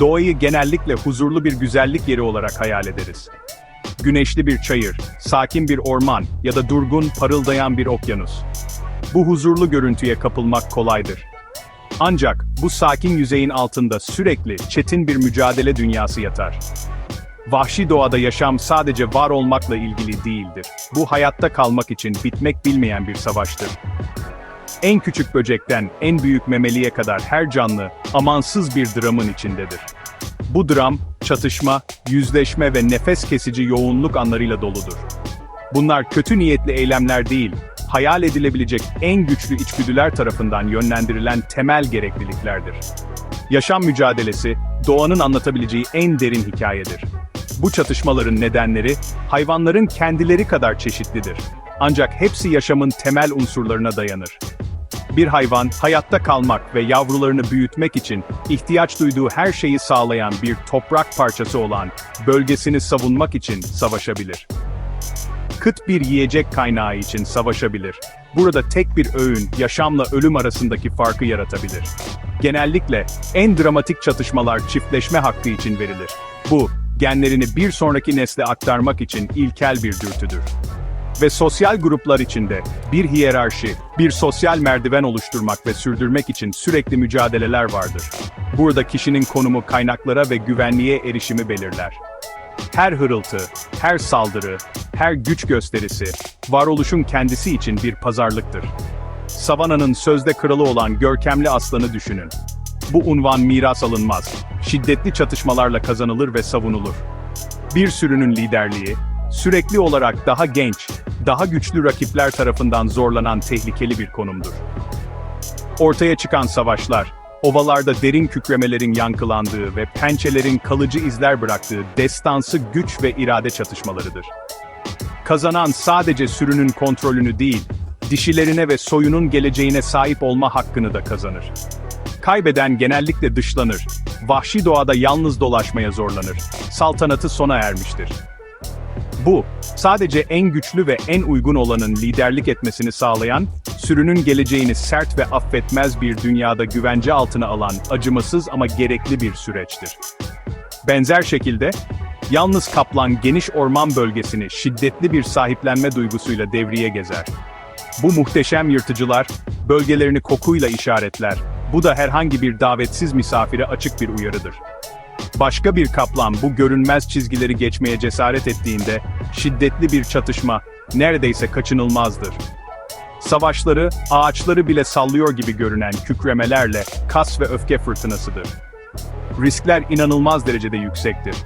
Doğayı genellikle huzurlu bir güzellik yeri olarak hayal ederiz. Güneşli bir çayır, sakin bir orman ya da durgun, parıldayan bir okyanus. Bu huzurlu görüntüye kapılmak kolaydır. Ancak bu sakin yüzeyin altında sürekli çetin bir mücadele dünyası yatar. Vahşi doğada yaşam sadece var olmakla ilgili değildir. Bu hayatta kalmak için bitmek bilmeyen bir savaştır. En küçük böcekten en büyük memeliye kadar her canlı amansız bir dramın içindedir. Bu dram, çatışma, yüzleşme ve nefes kesici yoğunluk anlarıyla doludur. Bunlar kötü niyetli eylemler değil, hayal edilebilecek en güçlü içgüdüler tarafından yönlendirilen temel gerekliliklerdir. Yaşam mücadelesi, doğanın anlatabileceği en derin hikayedir. Bu çatışmaların nedenleri, hayvanların kendileri kadar çeşitlidir. Ancak hepsi yaşamın temel unsurlarına dayanır. Bir hayvan, hayatta kalmak ve yavrularını büyütmek için ihtiyaç duyduğu her şeyi sağlayan bir toprak parçası olan, bölgesini savunmak için savaşabilir. Kıt bir yiyecek kaynağı için savaşabilir. Burada tek bir öğün, yaşamla ölüm arasındaki farkı yaratabilir. Genellikle, en dramatik çatışmalar çiftleşme hakkı için verilir. Bu, genlerini bir sonraki nesle aktarmak için ilkel bir dürtüdür ve sosyal gruplar içinde bir hiyerarşi, bir sosyal merdiven oluşturmak ve sürdürmek için sürekli mücadeleler vardır. Burada kişinin konumu kaynaklara ve güvenliğe erişimi belirler. Her hırıltı, her saldırı, her güç gösterisi, varoluşun kendisi için bir pazarlıktır. Savana'nın sözde kralı olan görkemli aslanı düşünün. Bu unvan miras alınmaz, şiddetli çatışmalarla kazanılır ve savunulur. Bir sürünün liderliği, sürekli olarak daha genç, daha güçlü rakipler tarafından zorlanan tehlikeli bir konumdur. Ortaya çıkan savaşlar, ovalarda derin kükremelerin yankılandığı ve pençelerin kalıcı izler bıraktığı destansı güç ve irade çatışmalarıdır. Kazanan sadece sürünün kontrolünü değil, dişilerine ve soyunun geleceğine sahip olma hakkını da kazanır. Kaybeden genellikle dışlanır, vahşi doğada yalnız dolaşmaya zorlanır, saltanatı sona ermiştir. Bu, sadece en güçlü ve en uygun olanın liderlik etmesini sağlayan, sürünün geleceğini sert ve affetmez bir dünyada güvence altına alan acımasız ama gerekli bir süreçtir. Benzer şekilde, yalnız kaplan geniş orman bölgesini şiddetli bir sahiplenme duygusuyla devriye gezer. Bu muhteşem yırtıcılar, bölgelerini kokuyla işaretler, bu da herhangi bir davetsiz misafire açık bir uyarıdır. Başka bir kaplan bu görünmez çizgileri geçmeye cesaret ettiğinde, şiddetli bir çatışma, neredeyse kaçınılmazdır. Savaşları, ağaçları bile sallıyor gibi görünen kükremelerle kas ve öfke fırtınasıdır. Riskler inanılmaz derecede yüksektir.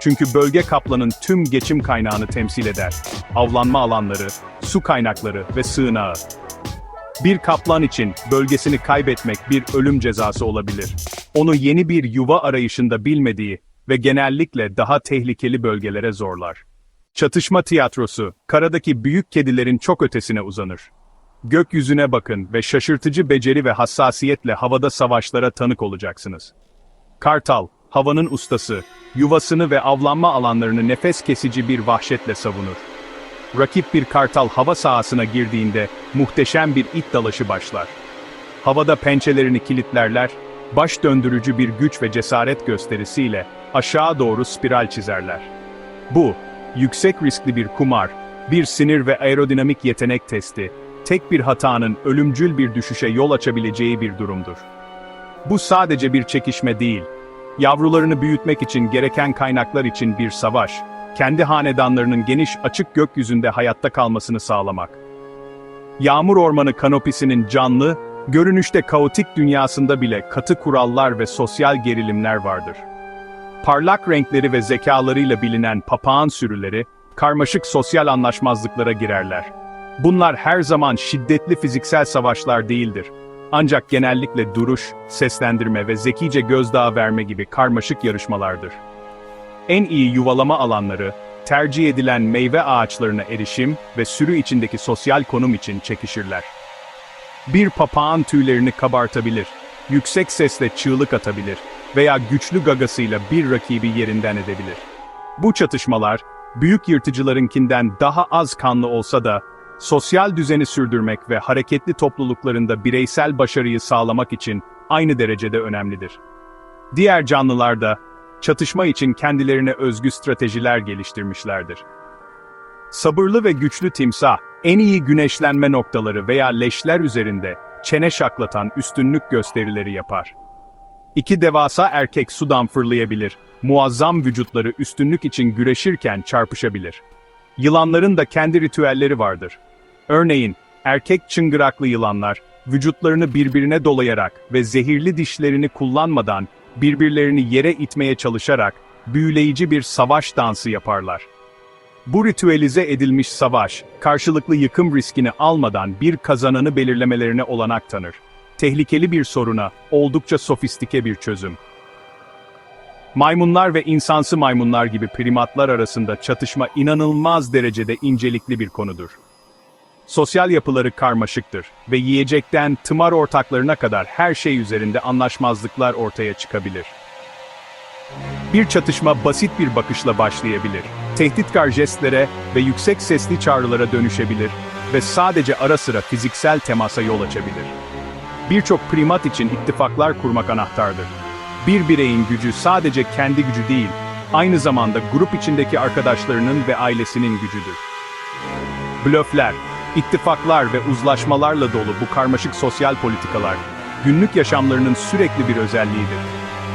Çünkü bölge kaplanın tüm geçim kaynağını temsil eder. Avlanma alanları, su kaynakları ve sığınağı. Bir kaplan için bölgesini kaybetmek bir ölüm cezası olabilir. Onu yeni bir yuva arayışında bilmediği ve genellikle daha tehlikeli bölgelere zorlar. Çatışma tiyatrosu, karadaki büyük kedilerin çok ötesine uzanır. Gökyüzüne bakın ve şaşırtıcı beceri ve hassasiyetle havada savaşlara tanık olacaksınız. Kartal, havanın ustası, yuvasını ve avlanma alanlarını nefes kesici bir vahşetle savunur. Rakip bir kartal hava sahasına girdiğinde muhteşem bir it dalaşı başlar. Havada pençelerini kilitlerler, baş döndürücü bir güç ve cesaret gösterisiyle aşağı doğru spiral çizerler. Bu, yüksek riskli bir kumar, bir sinir ve aerodinamik yetenek testi, tek bir hatanın ölümcül bir düşüşe yol açabileceği bir durumdur. Bu sadece bir çekişme değil, yavrularını büyütmek için gereken kaynaklar için bir savaş, kendi hanedanlarının geniş açık gökyüzünde hayatta kalmasını sağlamak. Yağmur ormanı kanopisinin canlı, görünüşte kaotik dünyasında bile katı kurallar ve sosyal gerilimler vardır. Parlak renkleri ve zekalarıyla bilinen papağan sürüleri, karmaşık sosyal anlaşmazlıklara girerler. Bunlar her zaman şiddetli fiziksel savaşlar değildir. Ancak genellikle duruş, seslendirme ve zekice gözdağı verme gibi karmaşık yarışmalardır. En iyi yuvalama alanları, tercih edilen meyve ağaçlarına erişim ve sürü içindeki sosyal konum için çekişirler. Bir papağan tüylerini kabartabilir, yüksek sesle çığlık atabilir veya güçlü gagasıyla bir rakibi yerinden edebilir. Bu çatışmalar, büyük yırtıcılarınkinden daha az kanlı olsa da, sosyal düzeni sürdürmek ve hareketli topluluklarında bireysel başarıyı sağlamak için aynı derecede önemlidir. Diğer canlılar da çatışma için kendilerine özgü stratejiler geliştirmişlerdir. Sabırlı ve güçlü timsah, en iyi güneşlenme noktaları veya leşler üzerinde çene şaklatan üstünlük gösterileri yapar. İki devasa erkek sudan fırlayabilir, muazzam vücutları üstünlük için güreşirken çarpışabilir. Yılanların da kendi ritüelleri vardır. Örneğin, erkek çıngıraklı yılanlar, vücutlarını birbirine dolayarak ve zehirli dişlerini kullanmadan birbirlerini yere itmeye çalışarak büyüleyici bir savaş dansı yaparlar. Bu ritüelize edilmiş savaş, karşılıklı yıkım riskini almadan bir kazananı belirlemelerine olanak tanır. Tehlikeli bir soruna, oldukça sofistike bir çözüm. Maymunlar ve insansı maymunlar gibi primatlar arasında çatışma inanılmaz derecede incelikli bir konudur. Sosyal yapıları karmaşıktır ve yiyecekten tımar ortaklarına kadar her şey üzerinde anlaşmazlıklar ortaya çıkabilir. Bir çatışma basit bir bakışla başlayabilir. Tehditkar jestlere ve yüksek sesli çağrılara dönüşebilir ve sadece ara sıra fiziksel temasa yol açabilir. Birçok primat için ittifaklar kurmak anahtardır. Bir bireyin gücü sadece kendi gücü değil, aynı zamanda grup içindeki arkadaşlarının ve ailesinin gücüdür. Blöfler, ittifaklar ve uzlaşmalarla dolu bu karmaşık sosyal politikalar, günlük yaşamlarının sürekli bir özelliğidir.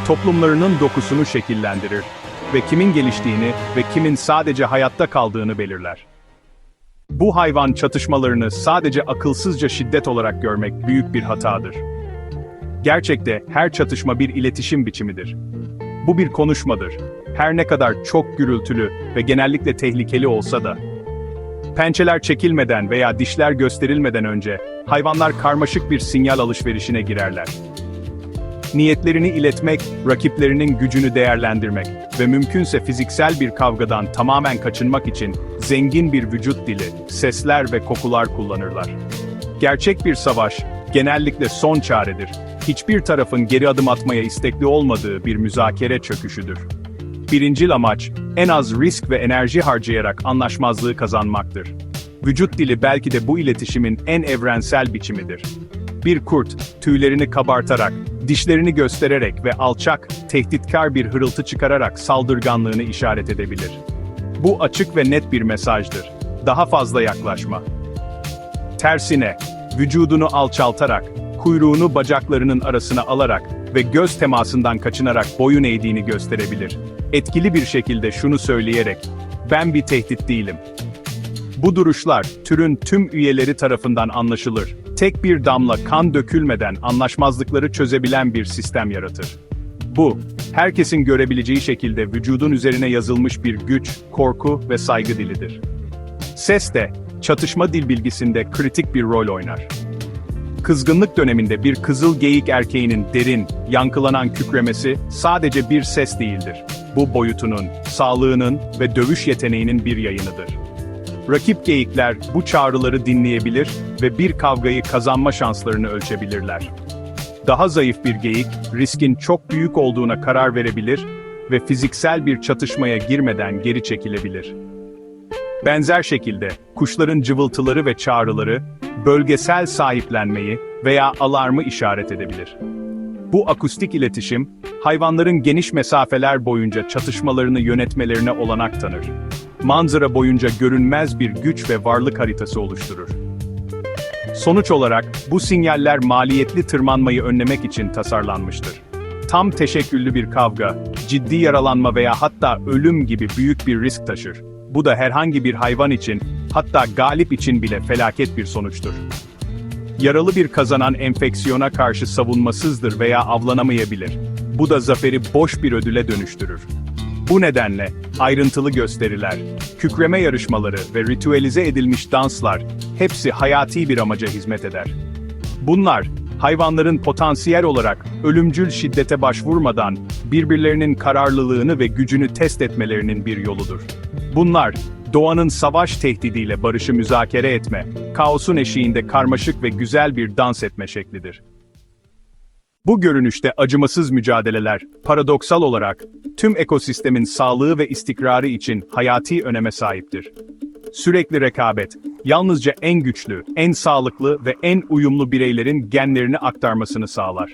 Toplumlarının dokusunu şekillendirir ve kimin geliştiğini ve kimin sadece hayatta kaldığını belirler. Bu hayvan çatışmalarını sadece akılsızca şiddet olarak görmek büyük bir hatadır. Gerçekte her çatışma bir iletişim biçimidir. Bu bir konuşmadır. Her ne kadar çok gürültülü ve genellikle tehlikeli olsa da. Pençeler çekilmeden veya dişler gösterilmeden önce hayvanlar karmaşık bir sinyal alışverişine girerler. Niyetlerini iletmek, rakiplerinin gücünü değerlendirmek ve mümkünse fiziksel bir kavgadan tamamen kaçınmak için zengin bir vücut dili, sesler ve kokular kullanırlar. Gerçek bir savaş, genellikle son çaredir. Hiçbir tarafın geri adım atmaya istekli olmadığı bir müzakere çöküşüdür. Birincil amaç, en az risk ve enerji harcayarak anlaşmazlığı kazanmaktır. Vücut dili belki de bu iletişimin en evrensel biçimidir. Bir kurt, tüylerini kabartarak, dişlerini göstererek ve alçak, tehditkar bir hırıltı çıkararak saldırganlığını işaret edebilir. Bu açık ve net bir mesajdır. Daha fazla yaklaşma. Tersine, vücudunu alçaltarak, kuyruğunu bacaklarının arasına alarak ve göz temasından kaçınarak boyun eğdiğini gösterebilir. Etkili bir şekilde şunu söyleyerek, ben bir tehdit değilim. Bu duruşlar, türün tüm üyeleri tarafından anlaşılır. Tek bir damla kan dökülmeden anlaşmazlıkları çözebilen bir sistem yaratır. Bu, herkesin görebileceği şekilde vücudun üzerine yazılmış bir güç, korku ve saygı dilidir. Ses de, çatışma dil bilgisinde kritik bir rol oynar. Kızgınlık döneminde bir kızıl geyik erkeğinin derin, yankılanan kükremesi sadece bir ses değildir. Bu boyutunun, sağlığının ve dövüş yeteneğinin bir yayınıdır. Rakip geyikler bu çağrıları dinleyebilir ve bir kavgayı kazanma şanslarını ölçebilirler. Daha zayıf bir geyik, riskin çok büyük olduğuna karar verebilir ve fiziksel bir çatışmaya girmeden geri çekilebilir. Benzer şekilde, kuşların cıvıltıları ve çağrıları, bölgesel sahiplenmeyi veya alarmı işaret edebilir. Bu akustik iletişim, hayvanların geniş mesafeler boyunca çatışmalarını yönetmelerine olanak tanır. Manzara boyunca görünmez bir güç ve varlık haritası oluşturur. Sonuç olarak, bu sinyaller maliyetli tırmanmayı önlemek için tasarlanmıştır. Tam teşekküllü bir kavga, ciddi yaralanma veya hatta ölüm gibi büyük bir risk taşır. Bu da herhangi bir hayvan için, hatta galip için bile felaket bir sonuçtur. Yaralı bir kazanan enfeksiyona karşı savunmasızdır veya avlanamayabilir. Bu da zaferi boş bir ödüle dönüştürür. Bu nedenle, ayrıntılı gösteriler, kükreme yarışmaları ve ritüelize edilmiş danslar, hepsi hayati bir amaca hizmet eder. Bunlar, hayvanların potansiyel olarak ölümcül şiddete başvurmadan birbirlerinin kararlılığını ve gücünü test etmelerinin bir yoludur. Bunlar, doğanın savaş tehdidiyle barışı müzakere etme, kaosun eşiğinde karmaşık ve güzel bir dans etme şeklidir. Bu görünüşte acımasız mücadeleler, paradoksal olarak, tüm ekosistemin sağlığı ve istikrarı için hayati öneme sahiptir. Sürekli rekabet, yalnızca en güçlü, en sağlıklı ve en uyumlu bireylerin genlerini aktarmasını sağlar.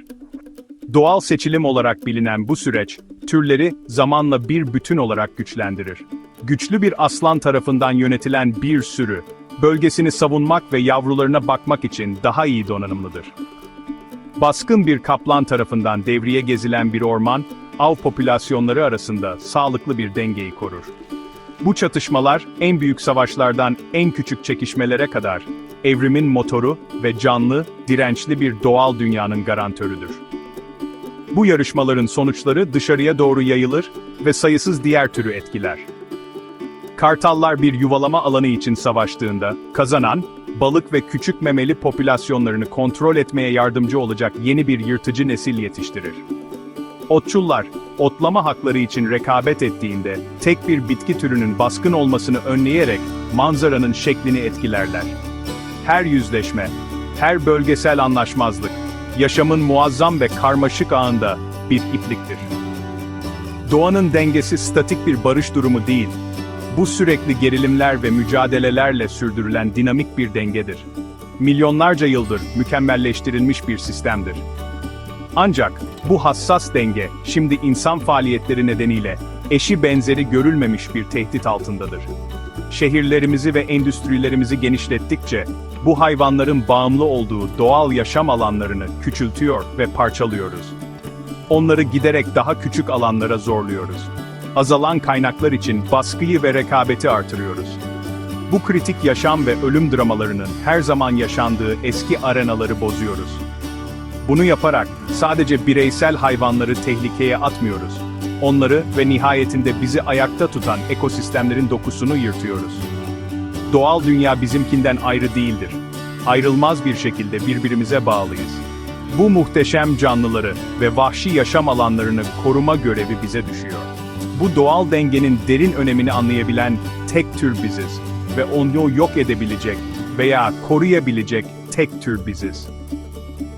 Doğal seçilim olarak bilinen bu süreç, türleri zamanla bir bütün olarak güçlendirir. Güçlü bir aslan tarafından yönetilen bir sürü, bölgesini savunmak ve yavrularına bakmak için daha iyi donanımlıdır. Baskın bir kaplan tarafından devriye gezilen bir orman, av popülasyonları arasında sağlıklı bir dengeyi korur. Bu çatışmalar, en büyük savaşlardan en küçük çekişmelere kadar, evrimin motoru ve canlı, dirençli bir doğal dünyanın garantörüdür. Bu yarışmaların sonuçları dışarıya doğru yayılır ve sayısız diğer türü etkiler. Kartallar bir yuvalama alanı için savaştığında, kazanan, balık ve küçük memeli popülasyonlarını kontrol etmeye yardımcı olacak yeni bir yırtıcı nesil yetiştirir. Otçullar, otlama hakları için rekabet ettiğinde, tek bir bitki türünün baskın olmasını önleyerek manzaranın şeklini etkilerler. Her yüzleşme, her bölgesel anlaşmazlık, yaşamın muazzam ve karmaşık ağında bir ipliktir. Doğanın dengesi statik bir barış durumu değil, bu sürekli gerilimler ve mücadelelerle sürdürülen dinamik bir dengedir. Milyonlarca yıldır mükemmelleştirilmiş bir sistemdir. Ancak bu hassas denge şimdi insan faaliyetleri nedeniyle eşi benzeri görülmemiş bir tehdit altındadır. Şehirlerimizi ve endüstrilerimizi genişlettikçe bu hayvanların bağımlı olduğu doğal yaşam alanlarını küçültüyor ve parçalıyoruz. Onları giderek daha küçük alanlara zorluyoruz. Azalan kaynaklar için baskıyı ve rekabeti artırıyoruz. Bu kritik yaşam ve ölüm dramalarının her zaman yaşandığı eski arenaları bozuyoruz. Bunu yaparak sadece bireysel hayvanları tehlikeye atmıyoruz. Onları ve nihayetinde bizi ayakta tutan ekosistemlerin dokusunu yırtıyoruz. Doğal dünya bizimkinden ayrı değildir. Ayrılmaz bir şekilde birbirimize bağlıyız. Bu muhteşem canlıları ve vahşi yaşam alanlarını koruma görevi bize düşüyor. Bu doğal dengenin derin önemini anlayabilen tek tür biziz ve onu yok edebilecek veya koruyabilecek tek tür biziz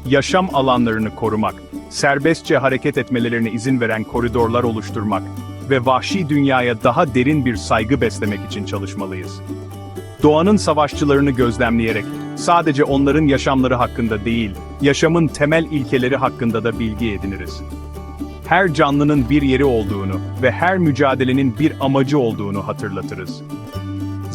yaşam alanlarını korumak, serbestçe hareket etmelerine izin veren koridorlar oluşturmak ve vahşi dünyaya daha derin bir saygı beslemek için çalışmalıyız. Doğanın savaşçılarını gözlemleyerek sadece onların yaşamları hakkında değil, yaşamın temel ilkeleri hakkında da bilgi ediniriz. Her canlının bir yeri olduğunu ve her mücadelenin bir amacı olduğunu hatırlatırız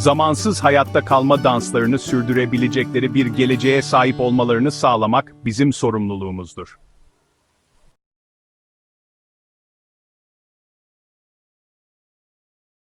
zamansız hayatta kalma danslarını sürdürebilecekleri bir geleceğe sahip olmalarını sağlamak bizim sorumluluğumuzdur.